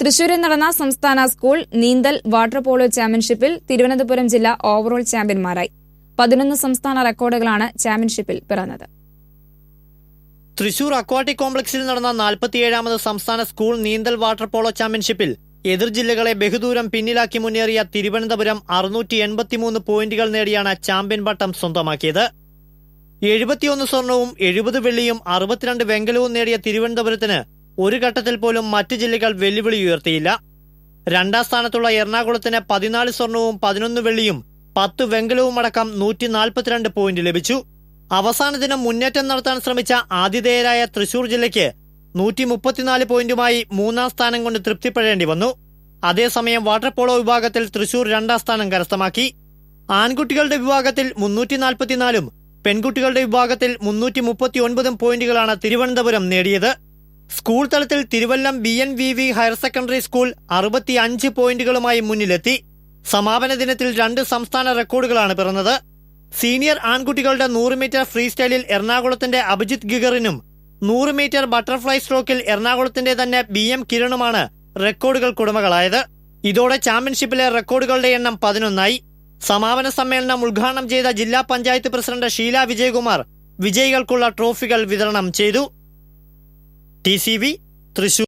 തൃശൂരിൽ നടന്ന സംസ്ഥാന സ്കൂൾ നീന്തൽ വാട്ടർ പോളോ ചാമ്പ്യൻഷിപ്പിൽ തിരുവനന്തപുരം ജില്ല ഓവറോൾ ചാമ്പ്യന്മാരായി. പതിനൊന്ന് സംസ്ഥാന റെക്കോർഡുകളാണ് ചാമ്പ്യൻഷിപ്പിൽ പിറന്നത്. തൃശൂർ അക്വാട്ടിക് കോംപ്ലക്സിൽ നടന്ന നാൽപ്പത്തിയേഴാമത് സംസ്ഥാന സ്കൂൾ നീന്തൽ വാട്ടർ പോളോ ചാമ്പ്യൻഷിപ്പിൽ എതിർ ജില്ലകളെ ബഹുദൂരം പിന്നിലാക്കി മുന്നേറിയ തിരുവനന്തപുരം അറുന്നൂറ്റി എൺപത്തിമൂന്ന് പോയിന്റുകൾ നേടിയാണ് ചാമ്പ്യൻ പട്ടം സ്വന്തമാക്കിയത്. എഴുപത്തിയൊന്ന് സ്വർണവും എഴുപത് വെള്ളിയും അറുപത്തിരണ്ട് വെങ്കലവും നേടിയ തിരുവനന്തപുരത്തിന് ഒരു ഘട്ടത്തിൽ പോലും മറ്റ് ജില്ലകൾ വെല്ലുവിളി ഉയർത്തിയില്ല. രണ്ടാം സ്ഥാനത്തുള്ള എറണാകുളത്തിന് പതിനാല് സ്വർണവും പതിനൊന്ന് വെള്ളിയും പത്ത് വെങ്കലവും അടക്കം നൂറ്റി നാൽപ്പത്തിരണ്ട് പോയിന്റ് ലഭിച്ചു. അവസാന ദിനം മുന്നേറ്റം നടത്താൻ ശ്രമിച്ച ആതിഥേയരായ തൃശൂർ ജില്ലയ്ക്ക് നൂറ്റി മുപ്പത്തിനാല് പോയിന്റുമായി മൂന്നാം സ്ഥാനം കൊണ്ട് തൃപ്തിപ്പെടേണ്ടി വന്നു. അതേസമയം വാട്ടർ പോളോ വിഭാഗത്തിൽ തൃശൂർ രണ്ടാം സ്ഥാനം കരസ്ഥമാക്കി. ആൺകുട്ടികളുടെ വിഭാഗത്തിൽ മുന്നൂറ്റി നാൽപ്പത്തിനാലും പെൺകുട്ടികളുടെ വിഭാഗത്തിൽ മുന്നൂറ്റി മുപ്പത്തി ഒൻപതും പോയിന്റുകളാണ് തിരുവനന്തപുരം നേടിയത്. സ്കൂൾ തലത്തിൽ Thiruvallam B N V V higher secondary school അറുപത്തി അഞ്ച് പോയിന്റുകളുമായി മുന്നിലെത്തി. സമാപന ദിനത്തിൽ രണ്ട് സംസ്ഥാന റെക്കോർഡുകളാണ് പിറന്നത്. സീനിയർ ആൺകുട്ടികളുടെ നൂറ് മീറ്റർ ഫ്രീ സ്റ്റൈലിൽ എറണാകുളത്തിന്റെ അഭിജിത് ഗിഗറിനും നൂറ് മീറ്റർ ബട്ടർഫ്ലൈ സ്ട്രോക്കിൽ എറണാകുളത്തിന്റെ തന്നെ ബി എം കിരണുമാണ് റെക്കോർഡുകൾ കുടമകളായത്. ഇതോടെ ചാമ്പ്യൻഷിപ്പിലെ റെക്കോർഡുകളുടെ എണ്ണം പതിനൊന്നായി. സമാപന സമ്മേളനം ഉദ്ഘാടനം ചെയ്ത ജില്ലാ പഞ്ചായത്ത് പ്രസിഡന്റ് ഷീല വിജയകുമാർ വിജയികൾക്കുള്ള ട്രോഫികൾ വിതരണം ചെയ്തു. T C V Thrissur